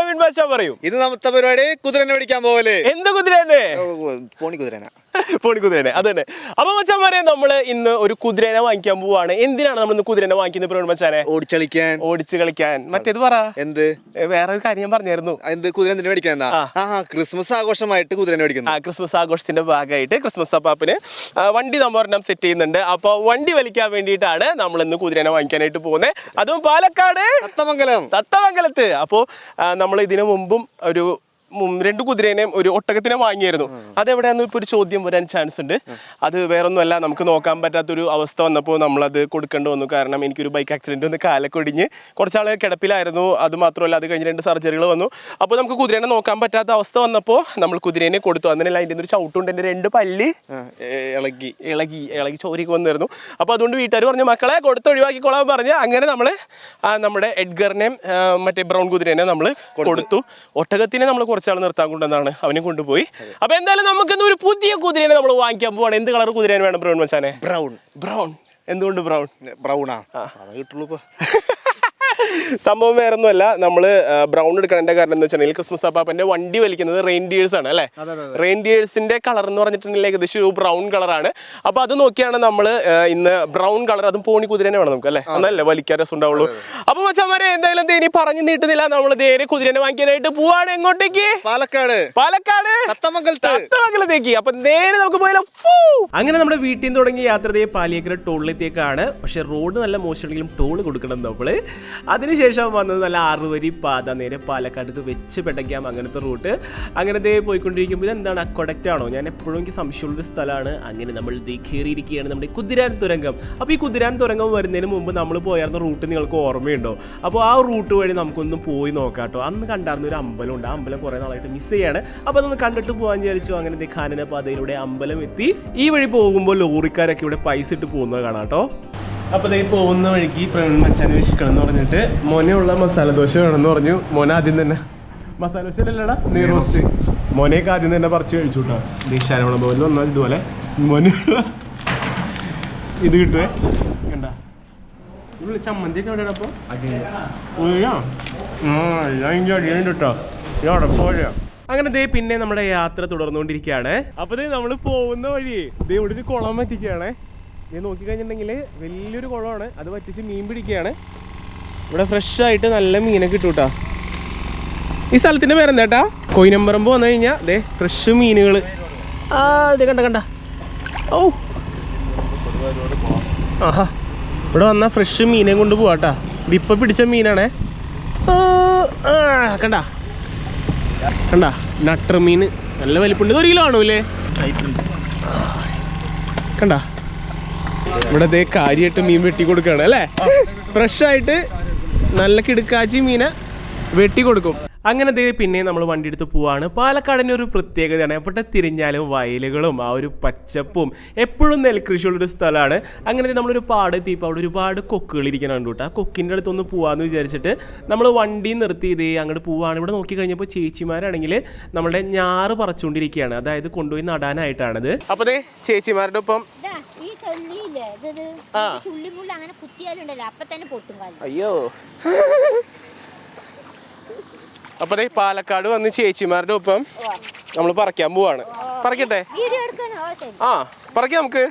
പ്രവീൺ ബാച്ച പറയും. ഇത് നമ്മുടെ പരിപാടി കുതിരനെ പിടിക്കാൻ പോവൽ എന്ത് കുതിരേനെ പോണി കുതിരന. പൊണിക്കുതിരേനെ അത് തന്നെ. അപ്പൊ മച്ചാമാരെ നമ്മൾ ഇന്ന് ഒരു കുതിരനെ വാങ്ങിക്കാൻ പോവാണ്. എന്തിനാണ് നമ്മൾ ഇന്ന് കുതിരനെ വാങ്ങിക്കുന്നത് പ്രവീൺ മച്ചാനെ? ഓടിച്ചളിക്കാൻ. ഓടിച്ചു കളിക്കാൻ. മറ്റേത് പറ. എന്ത്? വേറെ ഒരു കാര്യം ഞാൻ പറഞ്ഞായിരുന്നു. എന്ത്? കുതിര എന്തിനു മേടിക്കാൻ ആ. ക്രിസ്മസ് ആഘോഷമായിട്ട് കുതിരനെ മേടിക്കുന്നു. ആ ക്രിസ്മസ് ആഘോഷത്തിന്റെ ഭാഗമായിട്ട് ക്രിസ്മസ് അപ്പാപ്പിന് വണ്ടി നമ്മൊരെണ്ണം സെറ്റ് ചെയ്യുന്നുണ്ട്. അപ്പൊ വണ്ടി വലിക്കാൻ വേണ്ടിയിട്ടാണ് നമ്മൾ ഇന്ന് കുതിരനെ വാങ്ങിക്കാനായിട്ട് പോകുന്നത് അതും പാലക്കാട് തത്തമംഗലം. തത്തമംഗലത്ത്. അപ്പോൾ നമ്മൾ ഇതിനു മുമ്പും ഒരു രണ്ട് കുതിരേനെയും ഒരു ഒട്ടകത്തിനെ വാങ്ങിയായിരുന്നു. അതെവിടെയാന്ന് ഇപ്പൊ ഒരു ചോദ്യം വരാൻ ചാൻസ് ഉണ്ട്. അത് വേറൊന്നുമല്ല നമുക്ക് നോക്കാൻ പറ്റാത്തൊരു അവസ്ഥ വന്നപ്പോൾ നമ്മളത് കൊടുക്കേണ്ടി വന്നു. കാരണം എനിക്കൊരു ബൈക്ക് ആക്സിഡന്റ് ഒന്ന് കാലക്കൊടിഞ്ഞ് കുറച്ചാൾ കിടപ്പിലായിരുന്നു. അത് മാത്രമല്ല അത് കഴിഞ്ഞ് രണ്ട് സർജറികൾ വന്നു. അപ്പോൾ നമുക്ക് കുതിരേനെ നോക്കാൻ പറ്റാത്ത അവസ്ഥ വന്നപ്പോൾ നമ്മൾ കുതിരേനെ കൊടുത്തു. അങ്ങനെയല്ല അതിന്റെ ഒരു ചവിട്ടുണ്ട് എന്റെ രണ്ട് ഏ, ഇളകി. ഇളകി ഇളകി ചോരിക്ക് വന്നിരുന്നു. അപ്പോൾ അതുകൊണ്ട് വീട്ടുകാർ പറഞ്ഞു മക്കളെ കൊടുത്ത് ഒഴിവാക്കിക്കോളാൻ പറഞ്ഞ് അങ്ങനെ നമ്മൾ നമ്മുടെ എഡ്ഗറിനെയും മറ്റേ ബ്രൗൺ കുതിരേനെ നമ്മൾ കൊടുത്തു. ഒട്ടകത്തിനെ നമ്മൾ കുറച്ചാൾ നിർത്താൻ കൊണ്ടുവന്നാണ് അവനെ കൊണ്ടുപോയി. അപ്പൊ എന്തായാലും നമുക്ക് ഒരു പുതിയ കുതിരേനെ നമ്മൾ വാങ്ങിക്കാൻ പോവാണ്. എന്ത് കളർ കുതിരേനെ വേണം ബ്രൗൺ മച്ചാനെ? ബ്രൗൺ. ബ്രൗൺ. എന്തുകൊണ്ട് ബ്രൗൺ? ബ്രൗണാ? കിട്ടുള്ളൂ ഇപ്പൊ. സംഭവം വേറെ ഒന്നുമല്ല നമ്മൾ ബ്രൗൺ എടുക്കേണ്ട കാരണം എന്ന് വെച്ചിട്ടുണ്ടെങ്കിൽ ക്രിസ്മസ് അപ്പാപ്പന്റെ വണ്ടി വലിക്കുന്നത് റെയിൻഡിയേഴ്സ് ആണ് അല്ലേ? റെയിൻഡിയേഴ്സിന്റെ കളർ എന്ന് പറഞ്ഞിട്ടുണ്ടെങ്കിൽ ഏകദേശം ഒരു ബ്രൗൺ കളറാണ് അപ്പൊ അത് നോക്കിയാണ് നമ്മൾ ഇന്ന് ബ്രൗൺ കളർ അതും പോണി കുതിരനെ വേണം നമുക്ക് അല്ലേ? എന്നല്ലേ വലിക്കാൻ രസം ഉണ്ടാവുള്ളൂ. അപ്പൊ മച്ചാമാരെ എന്തായാലും ഇനി പറഞ്ഞു നീട്ടുന്നില്ല. നമ്മൾ നേരെ കുതിരനെ വാങ്ങിക്കാനായിട്ട് പോവാണ്. എങ്ങോട്ടേക്ക്? പാലക്കാട്. പാലക്കാട്. തത്തമംഗലത്തേക്ക്. അപ്പൊ നേരെ നമുക്ക് പോയാലോ. അങ്ങനെ നമ്മുടെ വീട്ടിൽ നിന്ന് തുടങ്ങിയ യാത്രയെ പാലിയേക്കര ടോളിലെത്തിയേക്കാണ്. പക്ഷെ റോഡ് നല്ല മോശമുണ്ടെങ്കിലും ടോൾ കൊടുക്കണം നമ്മൾ. അതിനുശേഷം വന്നത് നല്ല ആറുവരി പാത നേരെ പാലക്കാട്ടേക്ക് വെച്ച് പെട്ടയ്ക്കാം അങ്ങനത്തെ റൂട്ട്. അങ്ങനത്തെ പോയിക്കൊണ്ടിരിക്കുമ്പോൾ ഇതെന്താണ്? അക്കൊഡക്റ്റ് ആണോ ഞാൻ എപ്പോഴും എനിക്ക് സംശയമുള്ളൊരു സ്ഥലമാണ്. അങ്ങനെ നമ്മൾ കയറിയിരിക്കുകയാണ് നമ്മുടെ കുതിരാൻ തുരങ്കം. അപ്പോൾ ഈ കുതിരാൻ തുരങ്കം വരുന്നതിന് മുമ്പ് നമ്മൾ പോയായിരുന്ന റൂട്ട് നിങ്ങൾക്ക് ഓർമ്മയുണ്ടോ? അപ്പോൾ ആ റൂട്ട് വഴി നമുക്കൊന്ന് പോയി നോക്കാം കേട്ടോ. അന്ന് കണ്ടായിരുന്ന ഒരു അമ്പലമുണ്ട് ആ അമ്പലം കുറേ നാളായിട്ട് മിസ് ചെയ്യാണ്. അപ്പോൾ അതൊന്ന് കണ്ടിട്ട് പോകാൻ വിചാരിച്ചു. അങ്ങനെ ഖാനന പാതയിലൂടെ അമ്പലം എത്തി. ഈ വഴി പോകുമ്പോൾ ലോറിക്കാരൊക്കെ ഇവിടെ പൈസ ഇട്ട് പോകുന്നത് കാണാം കേട്ടോ. അപ്പോൾ ദേ പോകുന്ന വഴിക്ക് പ്രവീൺ മച്ചാനെ വിശക്കണം എന്ന് പറഞ്ഞിട്ട് മോനെയുള്ള മസാല ദോശ വേണമെന്ന് പറഞ്ഞു. മോനെ ആദ്യം തന്നെ. മസാല ദോശ അല്ലടാ നെയ് റോസ്റ്റ്. മോനെയൊക്കെ ആദ്യം തന്നെ പറിച്ച് കഴിച്ചു കേട്ടോ ദേ ശരവണ ഭവനിൽ വന്നാൽ ഇതുപോലെ. മോന് ഇത് കിട്ടുവേ. കണ്ട. ഇവിടെ ചമ്മന്തിയൊക്കെ എവിടെയാണ് അപ്പോൾ അങ്ങനെ ദേ പിന്നെ നമ്മുടെ യാത്ര തുടർന്നുകൊണ്ടിരിക്കുകയാണ്. അപ്പൊ നമ്മൾ പോകുന്ന വഴി ദേ ഇവിടെ ഒരു കുളം പറ്റിക്കുകയാണ് ദേ നോക്കി കഴിഞ്ഞിട്ടുണ്ടെങ്കിൽ വലിയൊരു കുളമാണ്. അത് പറ്റിച്ച് മീൻ പിടിക്കുകയാണ്. ഇവിടെ ഫ്രഷ് ആയിട്ട് നല്ല മീനൊക്കെ കിട്ടും കേട്ടോ ഈ സ്ഥലത്തിന്റെ പേരെന്താട്ടാ കൊയിനമ്പറമ്പ് വന്നു കഴിഞ്ഞാൽ ദേ ഫ്രഷ് മീനുകൾ ആ ഇത് കണ്ട കണ്ട. ഓ ആഹാ. ഇവിടെ വന്ന ഫ്രഷ് മീനെ കൊണ്ട് പോവാട്ടാ വിപ്പ പിടിച്ച മീനാണേ. കണ്ട. കണ്ട നട്ടർ മീൻ. നല്ല വലിപ്പുണ്ട്. ഇത് ഒരു കിലോ ആണൂല്ലേ കണ്ട. ഇവിടെ ദേ കാര്യമായിട്ട് മീൻ വെട്ടി കൊടുക്കുകയാണ് അല്ലേ? ഫ്രഷ് ആയിട്ട് നല്ല കിടുക്കാച്ചി മീനെ വെട്ടി കൊടുക്കും. അങ്ങനെ ദേ പിന്നെ നമ്മൾ വണ്ടി എടുത്ത് പോവാണ്. പാലക്കാടിന്റെ ഒരു പ്രത്യേകതയാണ്. എവിടെ തിരിഞ്ഞാലും വയലുകളും ആ ഒരു പച്ചപ്പും എപ്പോഴും നെൽകൃഷിയുള്ളൊരു സ്ഥലമാണ്. അങ്ങനെ നമ്മളൊരു പാട് എത്തിയപ്പോൾ അവിടെ ഒരുപാട് കൊക്കുകൾ ഇരിക്കുന്നുണ്ട് കേട്ടോ ആ കൊക്കിന്റെ അടുത്തൊന്ന് പോവാന്ന് വിചാരിച്ചിട്ട് നമ്മൾ വണ്ടി നിർത്തി ഇതേ അങ്ങോട്ട് പോവാണ്. ഇവിടെ നോക്കി കഴിഞ്ഞപ്പോൾ ചേച്ചിമാരാണെങ്കിൽ നമ്മളുടെ ഞാറ് പറിച്ചുകൊണ്ടിരിക്കുകയാണ്. അതായത് കൊണ്ടുപോയി നടാനായിട്ടാണിത്. അപ്പോൾ ചേച്ചിമാരുടെ ഒപ്പം ഇത് ആ. ചുള്ളിമുള്ള അങ്ങനെ കുത്തിയാലുണ്ടല്ലോ അപ്പൊ തന്നെ പൊട്ടും കാൽ. അയ്യോ. അപ്പൊ ദേ പാലക്കാട് വന്ന് ചേച്ചിമാരുടെ ഒപ്പം നമ്മൾ പറിക്കാൻ പോവാണ്. പറിക്കട്ടെ? വീഡിയോ എടുക്കാനോ? ഓ, ശരി. ആ പറിക്കാം നമുക്ക്.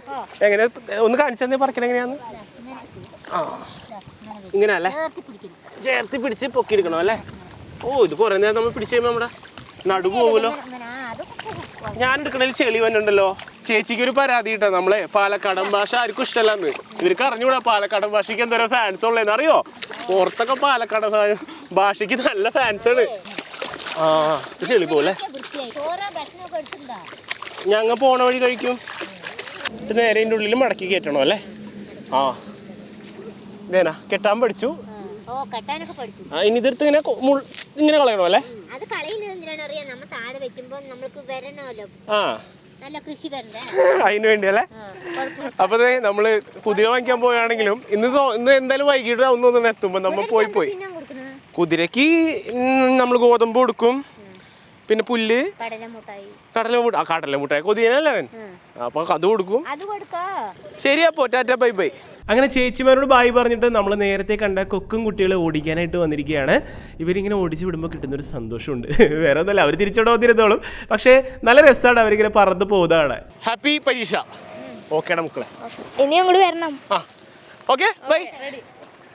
എങ്ങനെ? ഒന്ന് കാണിച്ചു തന്നെ പറിക്കണ എങ്ങനെയാന്ന്? ആ. ഇങ്ങനല്ലേ ഇങ്ങനെ അല്ലേ? ചേർത്ത് പിടിക്കണം. ചേർത്ത് പിടിച്ച് പൊക്കിയെടുക്കണം അല്ലേ? ഓ ഇത് കുറേ നേരം നമ്മൾ പിടിച്ച് കഴിയുമ്പോൾ നമ്മുടെ നടു പോകുമല്ലോ ഇങ്ങനെ, ഇങ്ങനെ, ആ, അതൊക്കെ പോകും. ഞാൻ എടുക്കണതിൽ ചെളി ചേച്ചിക്ക് ഒരു പരാതി കിട്ടാ. നമ്മളെ പാലക്കാടൻ ഭാഷ ആർക്കും ഇഷ്ടമല്ലെന്ന്. ഇവർക്ക് അറിഞ്ഞൂടാ പാലക്കാടൻ ഭാഷയ്ക്ക് എന്തോരം ഫാൻസ് ഉള്ളതെന്ന് അറിയോ? പുറത്തൊക്കെ പാലക്കാടൻ ഭാഷയ്ക്ക് നല്ല ഫാൻസ് ആണ്. ആ ചെളി പോലെ. ഞങ്ങ പോണ വഴി കഴിക്കും. നേരെ ഉള്ളിൽ മടക്കി കയറ്റണം അല്ലേ? ആ. ഇതേനാ കെട്ടാൻ പഠിച്ചു. ഇനി ഇങ്ങനെ ഇങ്ങനെ കളയണോ അല്ലേ? അത് കളയുന്നത് എന്തിനാണ് അറിയാം. താഴെ വെക്കുമ്പോ നമ്മൾക്ക് വരണമല്ലോ. ആ. അതിന് അപ്പൊ നമ്മൾ കുതിര വാങ്ങിക്കാൻ പോയാണെങ്കിലും ഇന്ന് ഇന്ന് എന്തായാലും വൈകിട്ട് ഒന്നും എത്തുമ്പോ നമ്മൾ പോയി പോയി. കുതിരക്ക് നമ്മൾ ഗോതമ്പ് കൊടുക്കും. പിന്നെ പുല്ല്? കടലമുട്ടായി. ആ കടലമുട്ടായ. കൊതിയനല്ലേ അവൻ? അപ്പൊ അത് കൊടുക്കും. ശരി അപ്പോ ടാറ്റ ബൈ ബൈ. അങ്ങനെ ചേച്ചിമാരോട് ബായി പറഞ്ഞിട്ട് നമ്മൾ നേരത്തെ കണ്ട കൊക്കും കുട്ടികളെ ഓടിക്കാനായിട്ട് വന്നിരിക്കുകയാണ്. ഇവരിങ്ങനെ ഓടിച്ചു വിടുമ്പോൾ കിട്ടുന്നൊരു സന്തോഷമുണ്ട്. വേറെ ഒന്നല്ല അവർ തിരിച്ചോടെ വന്നിരുന്നോളും. പക്ഷേ നല്ല രസമാണ് അവരിങ്ങനെ പറന്ന് പോകുന്നതാണ് ഹാപ്പി പരീക്ഷ. ഓക്കേടാ മക്കളെ. ഇനി അങ്ങോട്ട് വരണം. ആ. ഓക്കെ ബൈ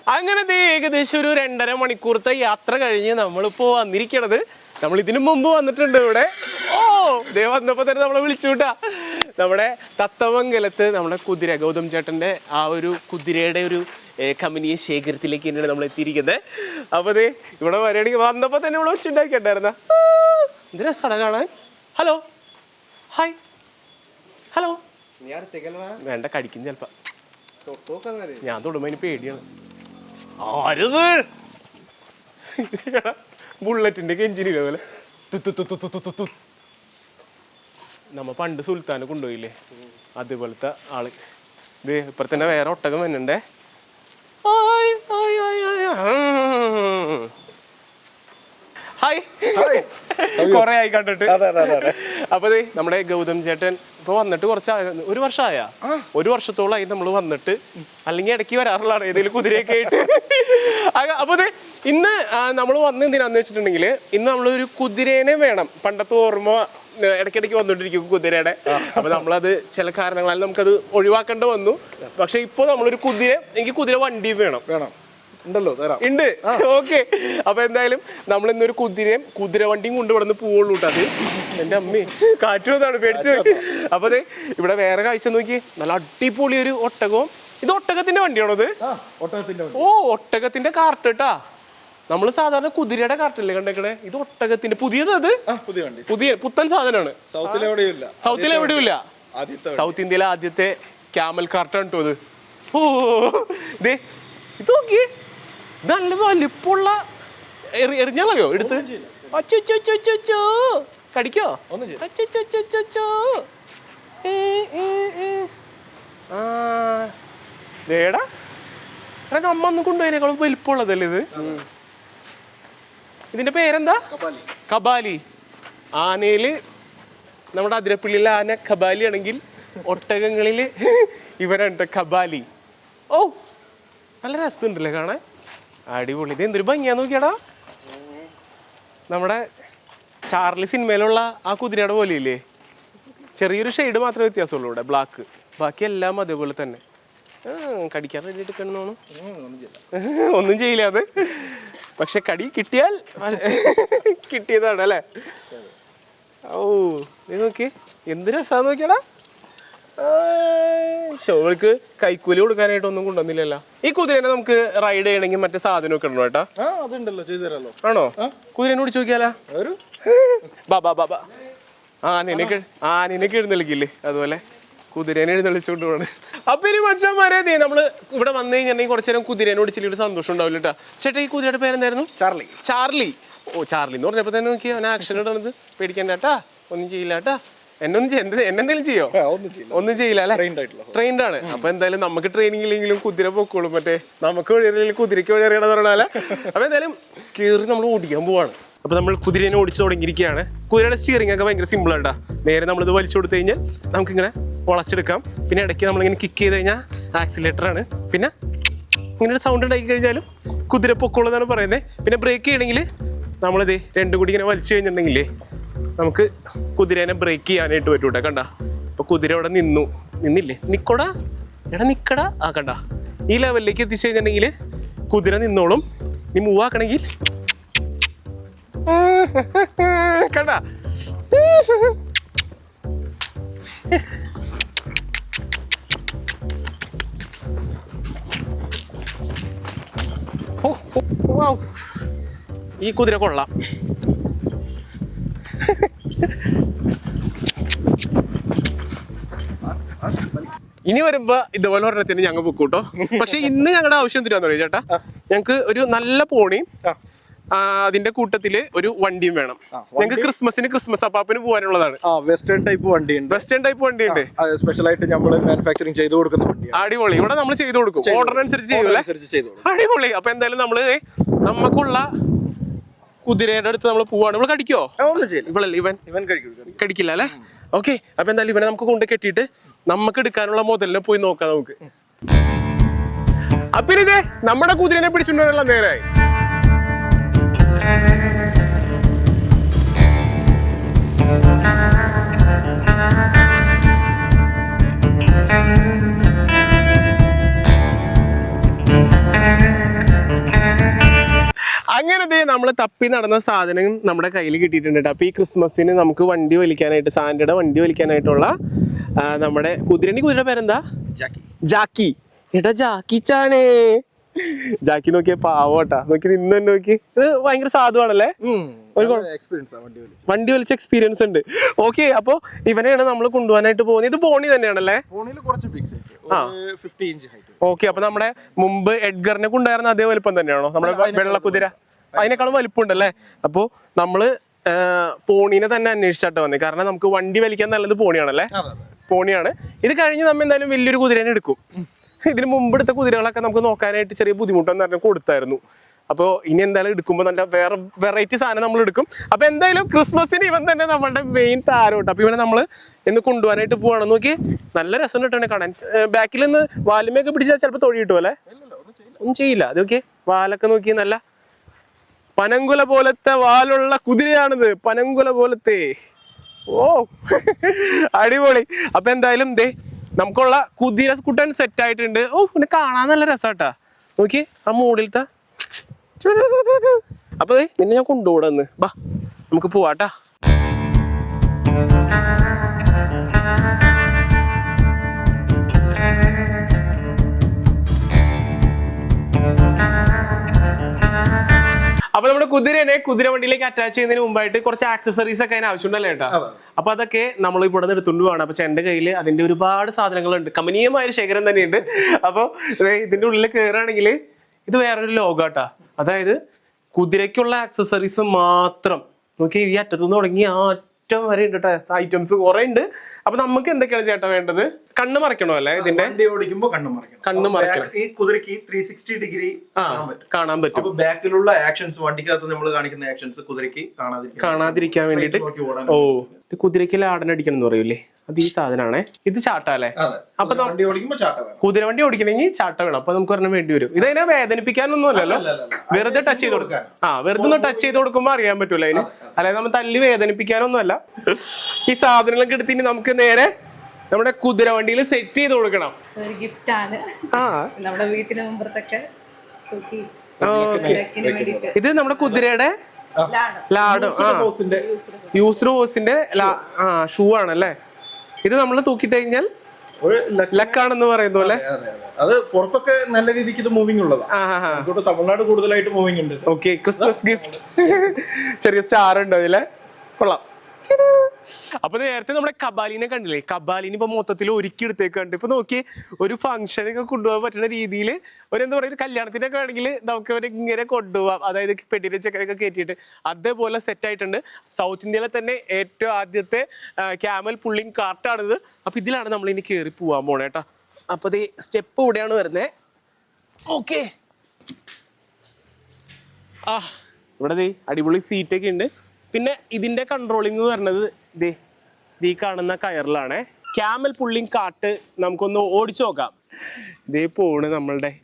അങ്ങനെ ഏകദേശം ഒരു രണ്ടര മണിക്കൂറത്തെ യാത്ര കഴിഞ്ഞ് നമ്മളിപ്പോ വന്നിരിക്കണത് നമ്മൾ ഇതിനു മുമ്പ് വന്നിട്ടുണ്ട് ഇവിടെ. ഓ ദേ വന്നപ്പോ തന്നെ നമ്മളെ വിളിച്ചു വിട്ടാ നമ്മുടെ തത്തമംഗലത്ത് നമ്മുടെ കുതിര ഗൗതം ചേട്ടന്റെ ആ ഒരു കുതിരയുടെ ഒരു കമ്പനിയെ ശേഖരത്തിലേക്ക് തന്നെയാണ് നമ്മൾ എത്തിയിരിക്കുന്നത്. അപ്പോൾ ദേ ഇവിടെ വരികയാണെങ്കിൽ വന്നപ്പോൾ തന്നെ ഇവിടെ വെച്ചുണ്ടാക്കിയിട്ടുണ്ടായിരുന്ന ഇത് രസമാണ് കാണാൻ? ഹലോ? Hi hello? വേണ്ട കടിക്കും ചിലപ്പോ. ഞാൻ തൊടുമ്പോ അതിന് പേടിയാണ്. ആരത് ബുള്ളറ്റിന്റെ എഞ്ചിനിലെ പോലെ നമ്മ പണ്ട് സുൽത്താന് കൊണ്ടുപോയില്ലേ? അതുപോലത്തെ ആൾ. ഇത് ഇപ്പുറത്തന്നെ വേറെ ഒട്ടകം വന്നിണ്ടേ ഹായ് കൊറേ ആയി കണ്ടിട്ട്. അപ്പൊ നമ്മുടെ ഗൗതം ചേട്ടൻ ഇപ്പൊ വന്നിട്ട് കുറച്ച് ഒരു വർഷമായ ഒരു വർഷത്തോളമായി നമ്മൾ വന്നിട്ട് അല്ലെങ്കിൽ ഇടയ്ക്ക് വരാറുള്ളതാണ് ഏതെങ്കിലും കുതിരയൊക്കെ ആയിട്ട്. അപ്പൊ ഇന്ന് നമ്മൾ വന്ന് എന്തിനാന്ന് വെച്ചിട്ടുണ്ടെങ്കിൽ ഇന്ന് നമ്മളൊരു കുതിരേനെ വേണം. പണ്ടത്തെ ഓർമ്മ ഇടയ്ക്കിടയ്ക്ക് വന്നോണ്ടിരിക്കും കുതിരയുടെ. അപ്പൊ നമ്മളത് ചില കാരണങ്ങളാൽ നമുക്കത് ഒഴിവാക്കേണ്ടി വന്നു. പക്ഷെ ഇപ്പൊ നമ്മളൊരു കുതിര എനിക്ക് കുതിര വണ്ടി വേണം. വേണം. ഉണ്ടല്ലോ ഉണ്ട്. ഓക്കെ അപ്പൊ എന്തായാലും നമ്മൾ ഇന്നൊരു കുതിരയും കുതിര വണ്ടിയും കൊണ്ട് ഇവിടെ നിന്ന് പോവുള്ളൂ അത്. എന്റെ അമ്മി കാറ്റ് വന്നാണ് പേടിച്ച്. അപ്പൊ അതെ ഇവിടെ വേറെ കാഴ്ച നോക്കി നല്ല അടിപൊളി ഒരു ഒട്ടകവും. ഇത് ഒട്ടകത്തിന്റെ വണ്ടിയാണോ ഇത്? ഓ ഒട്ടകത്തിന്റെ കാർട്ട് കേട്ടാ നമ്മൾ സാധാരണ കുതിരയുടെ കാർട്ടല്ലേ കണ്ടേക്കണേ? ഇത് ഒട്ടകത്തിന്റെ പുതിയത് അത്? പുതിയ വണ്ടി. പുതിയ പുത്തൻ സാധനമാണ്. സൗത്തിൽ എവിടെയും ഇല്ല സൗത്ത് ഇന്ത്യയിലെ ആദ്യത്തെ ക്യാമൽ കാർട്ടാണ് കേട്ടോ അത് ഓ ഇത് നോക്കിയേ. നല്ല വലിപ്പുള്ള എറിഞ്ഞാലോ എടുത്ത്? അച്ചോ കടിക്കോ? ഒന്നും ചെയ്യില്ല. അച്ചോ ഏ, ഏ, ഏ. ആ. ദേടാ എടാ. നമ്മ ഒന്ന് കൊണ്ടുപോയതിനേക്കാളും വലിപ്പമുള്ളതല്ലേ ഇത്? ഇതിന്റെ പേരെന്താ. കബാലി. ആനയിൽ നമ്മുടെ അതിരപ്പള്ളിയിലെ ആന കബാലി ആണെങ്കിൽ ഒട്ടകങ്ങളിൽ ഇവരുണ്ട് കബാലി. ഓ നല്ല രസമുണ്ടല്ലേ കാണാൻ? അടിപൊളി. ഇത് എന്തൊരു ഭംഗിയാ നോക്കിയാടാ. നമ്മുടെ ചാർലി സിനിമയിലുള്ള ആ കുതിരയുടെ പോലെ ഇല്ലേ ചെറിയൊരു ഷെയ്ഡ് മാത്രമേ വ്യത്യാസമുള്ളൂ ഇവിടെ ബ്ലാക്ക് ബാക്കി എല്ലാം അതേപോലെ തന്നെ. കടിക്കാൻ റെഡി എടുക്കണം ഒന്നും ചെയ്യില്ല. അത്. പക്ഷെ കടി കിട്ടിയാൽ കിട്ടിയതാണ് അല്ലേ? ഓ നീ നോക്കി എന്ത് രസാ നോക്കിയടാ. ഷോൾക്ക് കൈക്കൂലി കൊടുക്കാനായിട്ട് ഒന്നും കൊണ്ടുവന്നില്ലല്ലോ. ഈ കുതിരേനെ നമുക്ക് റൈഡ് ചെയ്യണമെങ്കിൽ മറ്റേ സാധനമൊക്കെ ഉണ്ടോ ഏട്ടാ? അതുണ്ടല്ലോ ചെയ്തു തരാലോ. ആണോ? കുതിരേനെ വിളിച്ചു നോക്കിയാലോ? ബാബാ ബാബാ ബാ ബാ ബാ. ആനിനൊക്കെ എഴുന്നള്ളിക്കില്ലേ? അതുപോലെ കുതിരേനെ എഴുന്നള്ളിച്ചുകൊണ്ട് പോണ്. അപ്പൊ ഇനി മച്ചന്മാരെ ദേ നമ്മൾ ഇവിടെ വന്നു കഴിഞ്ഞിട്ടുണ്ടെങ്കിൽ കുറച്ചു നേരം കുതിരേനെ ഓടിച്ചിട്ട് സന്തോഷം ഉണ്ടാവില്ല കേട്ടോ. ചേട്ടാ ഈ കുതിരയുടെ പേരെന്തായിരുന്നു? ചാർലി. ചാർലി. ഓ ചാർലി എന്ന് പറഞ്ഞപ്പോ തന്നെ നോക്കിയാൽ അവൻ ആക്ഷൻ ഇടണത്. പേടിക്കണ്ട കേട്ടാ. ഒന്നും ചെയ്യില്ല കേട്ടാ. എന്നെ എന്ത് എന്നെന്തെങ്കിലും ചെയ്യോ? ഒന്നും ചെയ്യില്ല. അല്ലേ? ട്രെയിൻഡ് ആണ്. അപ്പൊ എന്തായാലും നമുക്ക് ട്രെയിനിങ് ഇല്ലെങ്കിലും കുതിര പൊക്കോളും. മറ്റേ നമുക്ക് വഴിയറിയില്ലെങ്കിൽ കുതിരയ്ക്ക് വഴി അറിയണമെന്ന് പറഞ്ഞാൽ. അപ്പൊ എന്തായാലും കയറി നമ്മൾ ഓടിക്കാൻ പോവാണ്. അപ്പൊ നമ്മൾ കുതിരേനെ ഓടിച്ചു തുടങ്ങിയിരിക്കുകയാണ്. കുതിരയുടെ സ്റ്റിയറിംഗ് ഒക്കെ ഭയങ്കര സിമ്പിൾ ആണ്ടാ നേരെ നമ്മളിത് വലിച്ചു കൊടുത്തു കഴിഞ്ഞാൽ നമുക്കിങ്ങനെ വളച്ചെടുക്കാം. പിന്നെ ഇടയ്ക്ക് നമ്മളിങ്ങനെ കിക്ക് ചെയ്ത് കഴിഞ്ഞാൽ ആക്സിലേറ്റർ ആണ്. പിന്നെ ഇങ്ങനെ ഒരു സൗണ്ട് ഉണ്ടാക്കി കഴിഞ്ഞാലും കുതിര പൊക്കോളെന്നാണ് പറയുന്നത് പിന്നെ ബ്രേക്ക് ചെയ്യണമെങ്കിൽ നമ്മളിത് രണ്ടും കൂടി ഇങ്ങനെ വലിച്ചു കഴിഞ്ഞിട്ടുണ്ടെങ്കിലേ നമുക്ക് കുതിരേനെ ബ്രേക്ക് ചെയ്യാനായിട്ട് പറ്റൂട്ടെ കണ്ട? ഇപ്പൊ കുതിര ഇവിടെ നിന്നു. നിന്നില്ലേ? നിക്കോടാ. എടാ നിക്കടാ. ആ കണ്ട. ഈ ലെവലിലേക്ക് എത്തിച്ചു കഴിഞ്ഞിട്ടുണ്ടെങ്കിൽ കുതിര നിന്നോളും. നീ മൂവ് ആക്കണമെങ്കിൽ കണ്ട? ഈ കുതിര കൊള്ളാം. ഇനി വരുമ്പോ ഇതുപോലെ ഒരെണ്ണത്തിന് ഞങ്ങൾ പൊക്കൂട്ടോ പക്ഷെ ഇന്ന് ഞങ്ങളുടെ ആവശ്യം എന്തിനാന്ന് അറിയോ ചേട്ടാ? ഞങ്ങക്ക് ഒരു നല്ല പോണിയും അതിന്റെ കൂട്ടത്തിൽ ഒരു വണ്ടിയും വേണം. ഞങ്ങൾക്ക് ക്രിസ്മസിന് ക്രിസ്മസ് അപ്പാപ്പിന് പോകാനുള്ളതാണ്. വെസ്റ്റേൺ ടൈപ്പ് വണ്ടി ഉണ്ട് വെസ്റ്റേൺ ടൈപ്പ് വണ്ടി ഉണ്ട് സ്പെഷ്യൽ ആയിട്ട് നമ്മൾ മാനുഫാക്ചറിങ് ചെയ്തു കൊടുക്കുന്ന വണ്ടി അടിപൊളി. ഇവിടെ നമ്മൾ ചെയ്തു കൊടുക്കും. ഓർഡർ അനുസരിച്ച് ചെയ്തു അടിപൊളി. അപ്പൊ എന്തായാലും നമ്മൾ നമുക്കുള്ള കുതിരയുടെ അടുത്ത് നമ്മൾ പോവാണ്. ഇവിടെ കടിക്കോ? ഇവളല്ലേ ഇവൻ? ഇവൻ കടിക്കില്ല അല്ലേ? ഓക്കെ അപ്പൊ എന്തായാലും ഇവനെ നമുക്ക് കൊണ്ട് കെട്ടിയിട്ട് നമുക്ക് എടുക്കാനുള്ള മുതലിനെ പോയി നോക്കാം നമുക്ക്. അപ്പൊ ഇതേ നമ്മുടെ കുതിരനെ പിടിച്ചിട്ടുള്ള നേരായി അങ്ങനെ ദേ നമ്മൾ തപ്പി നടന്ന സാധനം നമ്മുടെ കയ്യിൽ കിട്ടിയിട്ടുണ്ട് ട്ടോ. അപ്പൊ ഈ ക്രിസ്മസിന് നമുക്ക് വണ്ടി വലിക്കാനായിട്ട് സാൻഡയുടെ വണ്ടി വലിക്കാനായിട്ടുള്ള നമ്മുടെ കുതിരണി കുതിരയുടെ പേരെന്താ? ജാക്കി. ജാക്കി. എടാ ജാക്കി ചാണേ ജാക്കി നോക്കിയ പാവോട്ടാ നോക്കി നിന്ന് തന്നെ നോക്കി. ഇത് ഭയങ്കര സാധുവാണല്ലേ? വണ്ടി വലിച്ച്. എക്സ്പീരിയൻസ് ഉണ്ട്. ഓക്കെ അപ്പൊ ഇവനെയാണ് നമ്മൾ കൊണ്ടുപോകാനായിട്ട് പോകുന്നത്. ഇത് പോണി തന്നെയാണല്ലേ? ഓക്കെ അപ്പൊ നമ്മുടെ മുമ്പ് എഡ്ഗറിനെ കൊണ്ടായിരുന്ന അതേ വലിപ്പം തന്നെയാണോ? നമ്മുടെ വെള്ളക്കുതിര അതിനേക്കാളും വലിപ്പമുണ്ടല്ലേ അപ്പോ നമ്മൾ പോണീനെ തന്നെ അന്വേഷിച്ചാട്ടോ വന്നത് കാരണം നമുക്ക് വണ്ടി വലിക്കാൻ നല്ലത് പോണിയാണല്ലേ? അതെ അതെ. പോണിയാണ്. ഇത് കഴിഞ്ഞ് നമ്മ എന്തായാലും വലിയൊരു കുതിരേനെ എടുക്കും. ഇതിന് മുമ്പ് എടുത്ത കുതിരകളൊക്കെ നമുക്ക് നോക്കാനായിട്ട് ചെറിയ ബുദ്ധിമുട്ടെന്ന് പറഞ്ഞാൽ കൊടുത്തായിരുന്നു. അപ്പോൾ ഇനി എന്തായാലും എടുക്കുമ്പോൾ നല്ല വേറെ വെറൈറ്റി സാധനം നമ്മൾ എടുക്കും. അപ്പോൾ എന്തായാലും ക്രിസ്മസിന് ഇവൻ തന്നെ നമ്മളുടെ മെയിൻ താരമുണ്ട് അപ്പൊ അപ്പോൾ ഇവനെ നമ്മൾ ഇന്ന് കൊണ്ടുപോകാനായിട്ട് പോവാണ്. നോക്കി നല്ല രസം കിട്ടണേ കാണാൻ. ബാക്കിൽ നിന്ന് വാലുമയൊക്കെ പിടിച്ചാൽ ചിലപ്പോൾ തൊഴി കിട്ടുമല്ലേ ഒന്നും ചെയ്യില്ല. അതൊക്കെ വാലൊക്കെ നോക്കി നല്ല പനങ്കുല പോലത്തെ വാലുള്ള കുതിരയാണിത്. പനങ്കുല പോലത്തെ. ഓ അടിപൊളി. അപ്പൊ എന്തായാലും ദേ നമുക്കുള്ള കുതിര കുട്ടൻ സെറ്റ് ആയിട്ടുണ്ട്. ഓ പിന്നെ കാണാൻ നല്ല രസാട്ടാ. നോക്കി ആ മൂടിലത്തെ. അപ്പൊ നിന്നെ ഞാൻ കൊണ്ടുപോടന്ന് ബാ നമുക്ക് പോവാട്ടാ. അപ്പൊ നമ്മുടെ കുതിരനെ കുതിര വണ്ടിയിലേക്ക് അറ്റാച്ച് ചെയ്യുന്നതിന് മുമ്പായിട്ട് കുറച്ച് ആക്സസറീസ് ഒക്കെ അതിന് ആവശ്യമുണ്ടല്ലേ ഏട്ടാ? അതെ. അപ്പൊ അതൊക്കെ നമ്മൾ ഇവിടെ നിന്ന് എടുത്തുകൊണ്ട് പോകണം അപ്പൊ എന്റെ കയ്യിൽ അതിന്റെ ഒരുപാട് സാധനങ്ങളുണ്ട്. കമനീയമായ ഒരു ശേഖരം തന്നെയുണ്ട്. അപ്പൊ ഇതിന്റെ ഉള്ളിൽ കയറുകയാണെങ്കിൽ ഇത് വേറൊരു ലോകാട്ടാ അതായത് കുതിരയ്ക്കുള്ള ആക്സസറീസ് മാത്രം. നോക്കി ഈ അറ്റത്തുനിന്ന് തുടങ്ങി ആ അറ്റം വരെ ഉണ്ട് കേട്ടോ ഐറ്റംസ് കുറെ ഉണ്ട്. അപ്പൊ നമുക്ക് എന്തൊക്കെയാണ് ചേട്ടാ വേണ്ടത്? കണ്ണ് മറക്കണോ അല്ലേ ഇതിന്റെ? വണ്ടി ഓടിക്കുമ്പോ കണ്ണു മറിക്കണം. കണ്ണ് അപ്പൊ മറിക്കണം. ഈ കുതിരക്ക് ത്രീ സിക്സ്റ്റി ഡിഗ്രി കാണാൻ പറ്റും. കാണാൻ പറ്റും. അപ്പൊ ബാക്കിലുള്ള ആക്ഷൻസ് വണ്ടിക്കകത്ത് നമ്മൾ കാണിക്കുന്ന ആക്ഷൻസ് കുതിരക്ക് കാണാതിരിക്കാൻ വേണ്ടിട്ട് ഓ ഇത് കുതിരയ്ക്ക് ലാടൻ അടിക്കണം എന്ന് പറയൂലേ? അത് ഈ സാധനമാണേ ഇത് ചാട്ടാല്ലേ അപ്പൊ കുതിര വണ്ടി ഓടിക്കണമെങ്കിൽ ചാട്ട വേണം. അപ്പൊ നമുക്ക് ഒരെണ്ണം വേണ്ടി വരും. ഇതിനെ വേദനിപ്പിക്കാനൊന്നും അല്ലല്ലോ? അല്ല, അല്ല, അല്ല. വെറുതെ ടച്ച് ചെയ്ത് കൊടുക്കാൻ ആ വെറുതെ ഒന്ന് ടച്ച് ചെയ്ത് കൊടുക്കുമ്പോ അറിയാൻ പറ്റൂല അതിന്. അല്ലാതെ നമ്മൾ തല്ലി വേദനിപ്പിക്കാനൊന്നും അല്ല. ഈ സാധനങ്ങളൊക്കെ എടുത്തിട്ട് നമുക്ക് നേരെ നമ്മുടെ കുതിര വണ്ടിയിൽ സെറ്റ് ചെയ്ത് കൊടുക്കണം. ഒരു ഗിഫ്റ്റാണ് ആ. നമ്മുടെ വീട്ടിന് മുമ്പത്തൊക്കെ ഇത് നമ്മുടെ കുതിരയുടെ ലാഡോ. ആ. ഹോസിന്റെ ഹോസിന്റെ ആ ഷൂ ആണല്ലേ? ഇത് നമ്മൾ തൂക്കിട്ട് കഴിഞ്ഞാൽ ലക്കാണെന്ന് പറയുന്നു അല്ലേ അതെ, പുറത്തൊക്കെ നല്ല രീതിക്ക് ഇത് മൂവിംഗ് ഉള്ളത്. തമിഴ്നാട് കൂടുതലായിട്ട് മൂവിംഗ് ഉണ്ട്. ഓക്കെ ക്രിസ്മസ് ഗിഫ്റ്റ് ചെറിയ സ്റ്റാർ ഉണ്ടോ അതിലെ കൊള്ളാം. അപ്പൊ നേരത്തെ നമ്മുടെ കബാലിനെ കണ്ടില്ലേ? കബാലിന് ഇപ്പൊ മൊത്തത്തിൽ ഒരുക്കി എടുത്തേക്കുണ്ട് ഇപ്പൊ നോക്കി ഒരു ഫംഗ്ഷനൊക്കെ കൊണ്ടുപോകാൻ പറ്റുന്ന രീതിയിൽ ഒരു എന്താ പറയുക കല്യാണത്തിനൊക്കെ ആണെങ്കിൽ നമുക്ക് ഒരു ഇങ്ങനെ കൊണ്ടുപോകാം അതായത് പെട്ടിന്റെ ചക്കരൊക്കെ കയറ്റിയിട്ട് അതേപോലെ സെറ്റ് ആയിട്ടുണ്ട്. സൗത്ത് ഇന്ത്യയിലെ തന്നെ ഏറ്റവും ആദ്യത്തെ ക്യാമൽ പുള്ളിങ് കാർട്ടാണിത് അപ്പൊ ഇതിലാണ് നമ്മൾ ഇനി കയറി പോവാൻ പോണേ കേട്ടോ അപ്പൊ ഇത് സ്റ്റെപ്പ് ഇവിടെയാണ് വരുന്നത് ഓക്കെ ആ ഇവിടെ അടിപൊളി സീറ്റൊക്കെ ഉണ്ട്. പിന്നെ ഇതിന്റെ കൺട്രോളിങ് പറഞ്ഞത് ദേ ദീ കാണുന്ന കയറിലാണേ. ക്യാമൽ പുള്ളിങ് കാട്ട് നമുക്കൊന്ന് ഓടിച്ചു നോക്കാം. ദേ പോണ് നമ്മളുടെ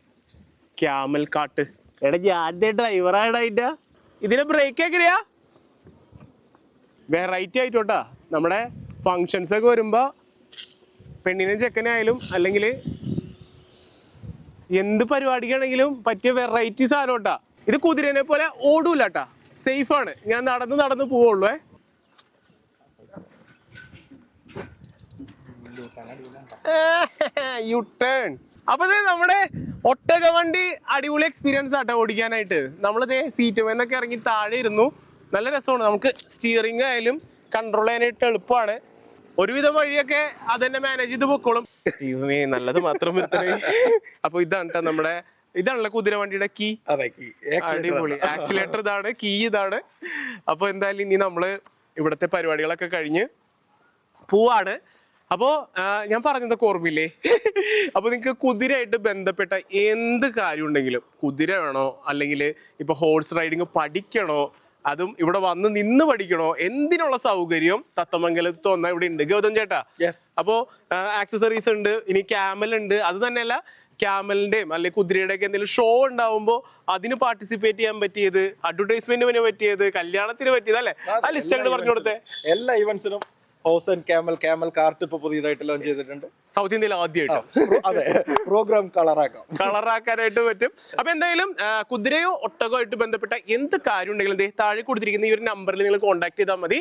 ക്യാമൽ കാട്ട് എടാ ഞാൻ ഡ്രൈവറായിട്ടാ ഇതിന്റെ. ബ്രേക്ക് എങ്ങനെയാ വെറൈറ്റി ആയിട്ടോട്ടാ. നമ്മുടെ ഫങ്ഷൻസ് ഒക്കെ വരുമ്പോ പെണ്ണിനും ചെക്കനായാലും അല്ലെങ്കിൽ എന്ത് പരിപാടിക്കാണെങ്കിലും പറ്റിയ വെറൈറ്റി സാധനം കേട്ടാ ഇത് കുതിരനെ പോലെ ഓടൂല കേട്ടാ സേഫ് ആണ്. ഞാൻ നടന്ന് നടന്ന് പോവുള്ളൂ യു ടേൺ അപ്പൊ ദേ നമ്മുടെ ഒട്ടക വണ്ടി അടിപൊളി എക്സ്പീരിയൻസ് ആട്ടോ ഓടിക്കാനായിട്ട്. നമ്മളിത് സീറ്റ് എന്നൊക്കെ ഇറങ്ങി താഴെ ഇരുന്നു. നല്ല രസമാണ്. നമുക്ക് സ്റ്റിയറിംഗ് ആയാലും കൺട്രോൾ ചെയ്യാനായിട്ട് എളുപ്പമാണ്. ഒരുവിധം വഴിയൊക്കെ അതെന്നെ മാനേജ് ചെയ്ത് പൊക്കോളും. നല്ലത് മാത്രം വരുത്തണേ അപ്പൊ ഇതാണ് നമ്മുടെ ഇതാണല്ലോ കുതിര വണ്ടിയുടെ കീ അടിപൊളി. ആക്സിലേറ്റർ ഇതാണ് കീ ഇതാണ്. അപ്പൊ എന്തായാലും ഇനി നമ്മൾ ഇവിടത്തെ പരിപാടികളൊക്കെ കഴിഞ്ഞ് പോവാണ്. അപ്പോ ഞാൻ പറഞ്ഞതൊക്കെ ഓർമ്മയില്ലേ? അപ്പൊ നിങ്ങൾക്ക് കുതിരയായിട്ട് ബന്ധപ്പെട്ട എന്ത് കാര്യം ഉണ്ടെങ്കിലും കുതിര വേണോ? അല്ലെങ്കിൽ ഇപ്പൊ ഹോഴ്സ് റൈഡിങ് പഠിക്കണോ? അതും ഇവിടെ വന്ന് നിന്ന് പഠിക്കണോ? എന്തിനുള്ള സൗകര്യം തത്തമംഗലത്ത് ഒന്നാ ഇവിടെ ഉണ്ട്. ഗൗതം ചേട്ടാ? അപ്പോ ആക്സസറീസ് ഉണ്ട് ഇനി ക്യാമൽ ഉണ്ട്. അത് തന്നെയല്ല ക്യാമലിന്റെയും അല്ലെങ്കിൽ കുതിരയുടെ ഒക്കെ എന്തെങ്കിലും ഷോ ഉണ്ടാവുമ്പോൾ അതിന് പാർട്ടിസിപ്പേറ്റ് ചെയ്യാൻ പറ്റിയത് അഡ്വർടൈസ്മെന്റിന് പറ്റിയത് കല്യാണത്തിന് പറ്റിയത് അല്ലേ? ആ ലിസ്റ്റ് അങ്ങോട്ട് പറഞ്ഞു കൊടുത്തേ. എല്ലാ ഇവന്റ്സിനും house and camel camel cart ഇപ്പൊ പുതിയതായിട്ട് ലോഞ്ച് ചെയ്തിട്ടുണ്ട്. സൗത്ത് ഇന്ത്യയിൽ ആദ്യമായിട്ട് അതെ പ്രോഗ്രാം കളറാക്കാം. കളറാക്കാനായിട്ട് പറ്റും. അപ്പൊ എന്തായാലും കുതിരയോ ഒട്ടകോ ആയിട്ട് ബന്ധപ്പെട്ട എന്ത് കാര്യം ഉണ്ടെങ്കിലും താഴെ കൊടുത്തിരിക്കുന്ന ഈ ഒരു നമ്പറിൽ നിങ്ങൾ കോൺടാക്ട് ചെയ്താൽ മതി.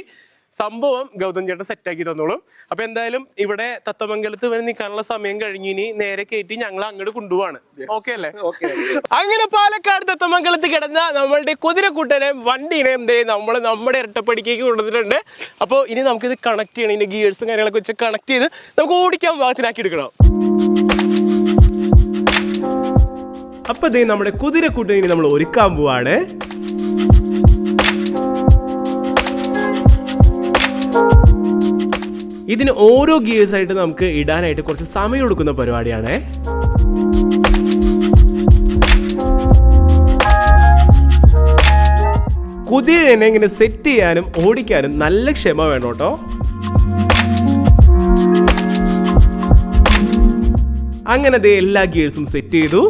സംഭവം ഗൗതം ചേട്ടൻ സെറ്റ് ആക്കി തന്നോളും. അപ്പൊ എന്തായാലും ഇവിടെ തത്തമംഗലത്ത് വരെ നിൽക്കാനുള്ള സമയം കഴിഞ്ഞു ഇനി നേരെ കയറ്റി ഞങ്ങൾ അങ്ങോട്ട് കൊണ്ടുപോവാണ്. ഓക്കെ അല്ലേ? അങ്ങനെ പാലക്കാട് തത്തമംഗലത്ത് കിടന്ന നമ്മളുടെ കുതിരക്കൂട്ടനെ വണ്ടീനെയും ദേ നമ്മൾ നമ്മുടെ ഇരട്ടപ്പടിക്കേക്ക് കൊണ്ടുവന്നിട്ടുണ്ട്. അപ്പോൾ ഇനി നമുക്കിത് കണക്ട് ചെയ്യണം. ഇതിന്റെ ഗിയേഴ്സും കാര്യങ്ങളൊക്കെ വെച്ച് കണക്ട് ചെയ്ത് നമുക്ക് ഓടിക്കാൻ പാകത്തിനാക്കി എടുക്കണം. അപ്പൊ ദേ നമ്മുടെ കുതിരക്കൂട്ടം ഇനി നമ്മൾ ഒരുക്കാൻ പോവാണ്. ഇതിന് ഓരോ ഗിയേഴ്സ് ആയിട്ട് നമുക്ക് ഇടാനായിട്ട് കുറച്ച് സമയം എടുക്കുന്ന പരിപാടിയാണ്. കുതിരനെ ഇങ്ങനെ സെറ്റ് ചെയ്യാനും ഓടിക്കാനും നല്ല ക്ഷമ വേണം കേട്ടോ. അങ്ങനെ ദേ എല്ലാ ഗിയേഴ്സും സെറ്റ് ചെയ്തു.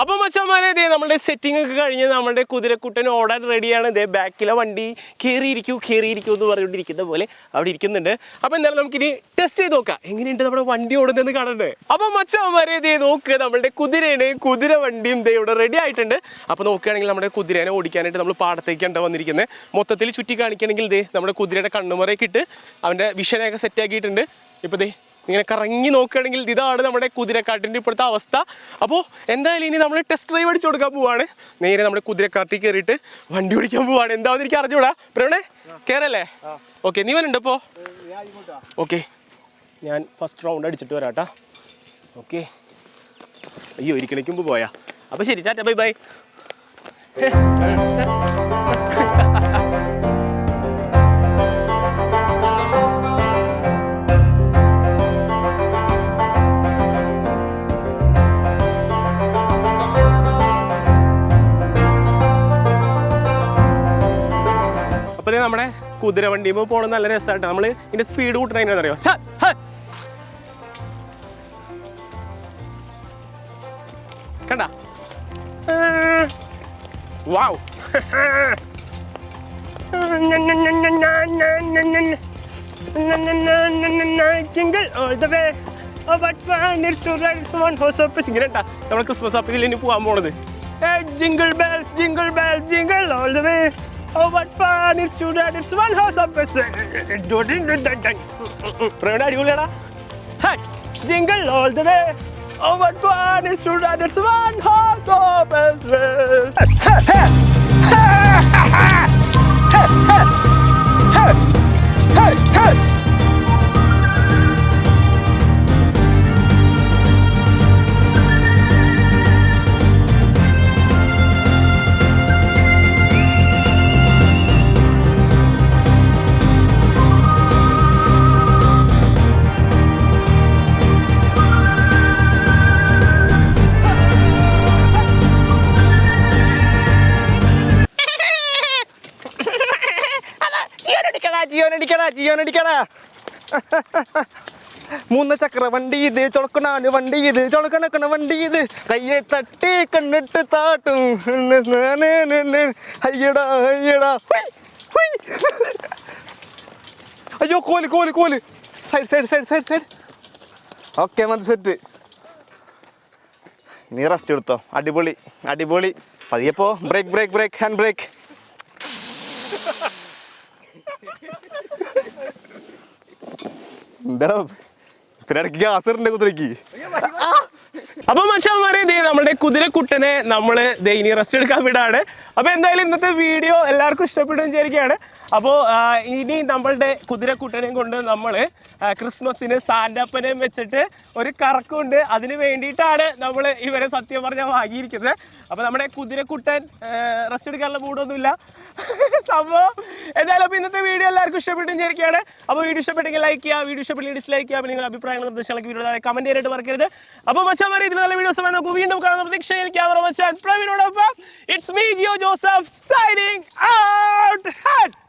അപ്പൊ മച്ചന്മാരെ ഇതേ നമ്മുടെ സെറ്റിംഗ് ഒക്കെ കഴിഞ്ഞ് നമ്മുടെ കുതിരക്കുട്ടൻ ഓടാൻ റെഡിയാണ് ഇതേ ബാക്കിലെ വണ്ടി കയറിയിരിക്കൂ കയറിയിരിക്കൂ എന്ന് പറഞ്ഞുകൊണ്ടിരിക്കുന്ന പോലെ അവിടെ ഇരിക്കുന്നുണ്ട്. അപ്പൊ എന്തായാലും നമുക്കിനി ടെസ്റ്റ് ചെയ്ത് നോക്കാം. എങ്ങനെയുണ്ട് നമ്മുടെ വണ്ടി ഓടുന്നതെന്ന് കാണണ്ടേ? അപ്പൊ മച്ചന്മാരെ ഇതേ നോക്ക് നമ്മുടെ കുതിരേനെയും കുതിര വണ്ടിയും ഇതേ ഇവിടെ റെഡി ആയിട്ടുണ്ട്. അപ്പൊ നോക്കുകയാണെങ്കിൽ നമ്മുടെ കുതിരേനെ ഓടിക്കാനായിട്ട് നമ്മൾ പാടത്തേക്കാണ് വന്നിരിക്കുന്നത്. മൊത്തത്തിൽ ചുറ്റി കാണിക്കുകയാണെങ്കിൽ ഇതേ നമ്മുടെ കുതിരയുടെ കണ്ണുമറയൊക്കെ ഇട്ട് അവന്റെ വിഷനൊക്കെ സെറ്റ് ആക്കിയിട്ടുണ്ട്. ഇപ്പൊ ദേ ഇങ്ങനെ കറങ്ങി നോക്കുകയാണെങ്കിൽ ഇതാണ് നമ്മുടെ കുതിരക്കാട്ടിന്റെ ഇപ്പോഴത്തെ അവസ്ഥ. അപ്പോൾ എന്തായാലും ഇനി നമ്മൾ ടെസ്റ്റ് ഡ്രൈവ് അടിച്ചു കൊടുക്കാൻ പോവാണ്. നേരെ നമ്മുടെ കുതിരക്കാട്ടിൽ കയറിയിട്ട് വണ്ടി ഓടിക്കാൻ പോവാണ്. എന്താണെന്ന് എനിക്ക് അറിഞ്ഞൂടാ. പ്രവണേ കയറല്ലേ ഓക്കെ നീ വരണ്ട ഇപ്പോൾ ഓക്കെ ഞാൻ ഫസ്റ്റ് റൗണ്ട് അടിച്ചിട്ട് വരാട്ടാ ഓക്കെ അയ്യോ ഒരിക്കലേക്ക് മുമ്പ് പോയാ. അപ്പോൾ ശരി ടാറ്റ ബൈ ബൈ. നമ്മുടെ കുതിര വണ്ടിയുമ്പോൾ പോകണം നല്ല രസമായിട്ട് നമ്മൾ ഇതിന്റെ സ്പീഡ് കൂട്ടണ ഹ. കണ്ട? വാവ്. നമ്മൾ ക്രിസ്മസ് അപ്പിൽ ഇനി പോകാൻ പോണത്. Jingle bell jingle bell jingle all the way. Oh, what fun it's to ride it's one horse up. Praveena അടിപൊളിയാടാ jingle all the way Oh, what fun it's to ride it's one horse open space. ജിയോനടിക്കടാ മൂന്ന് ചക്ര വണ്ടി ഇത് ചൊളക്കണാണ് വണ്ടി ഇത് ചൊളക്കണക്കണ വണ്ടി ഇത്. കയ്യെ തട്ടി കണ്ണിട്ട് താട്ടും. അയ്യടാ അയ്യടാ. അയ്യോ കോൽ കോൽ കോൽ. Side side side side side. Okay മതി സെറ്റ്. നീ റെസ്റ്റ് എടുത്തോ? അടിപൊളി അടിപൊളി. പതിയപ്പോ brake brake brake hand brake എന്താ? പിന്നെ ഇടയ്ക്ക് ഗ്യാസ് ഇടണ്ടേ കുതിരക്ക്? അപ്പൊ മച്ചാന്മാരെ ഇതേ നമ്മുടെ കുതിരക്കുട്ടനെ നമ്മൾ ദേ ഇനി റെസ്റ്റ് എടുക്കാൻ വിടാണ്. അപ്പൊ എന്തായാലും ഇന്നത്തെ വീഡിയോ എല്ലാവർക്കും ഇഷ്ടപ്പെടും വിചാരിക്കുകയാണ്. അപ്പോൾ ഇനി നമ്മളുടെ കുതിരക്കുട്ടനെയും കൊണ്ട് നമ്മൾ ക്രിസ്മസിന് സാൻഡപ്പനെയും വെച്ചിട്ട് ഒരു കറക്കുണ്ട്. അതിന് വേണ്ടിയിട്ടാണ് നമ്മൾ ഇവരെ സത്യം പറഞ്ഞാൽ വാങ്ങിയിരിക്കുന്നത്. അപ്പോൾ നമ്മുടെ കുതിരക്കുട്ടൻ റെസ്റ്റ് എടുക്കാനുള്ള മൂടൊന്നുമില്ല സംഭവം എന്തായാലും അപ്പോൾ ഇന്നത്തെ വീഡിയോ എല്ലാവർക്കും ഇഷ്ടപ്പെട്ടു വിചാരിക്കുകയാണ്. അപ്പോൾ വീഡിയോ ഇഷ്ടപ്പെട്ടെങ്കിൽ ലൈക്ക് ചെയ്യുക വീഡിയോ ഇഷ്ടപ്പെട്ടെങ്കിൽ ഡിസ്ലൈക്ക് ചെയ്യുക. നിങ്ങളുടെ അഭിപ്രായങ്ങൾ നിർദ്ദേശങ്ങളൊക്കെ വീഡിയോ കമന്റ് ചെയ്തിട്ട് മറക്കരുത്. അപ്പോൾ മച്ചാൻ ഇത് ഇതിൽ നല്ല വീഡിയോസ് നമുക്ക് വീണ്ടും കാണുന്ന പ്രതീക്ഷയിൽ camera പ്രവീണോടൊപ്പം. It's me Jio Joseph signing out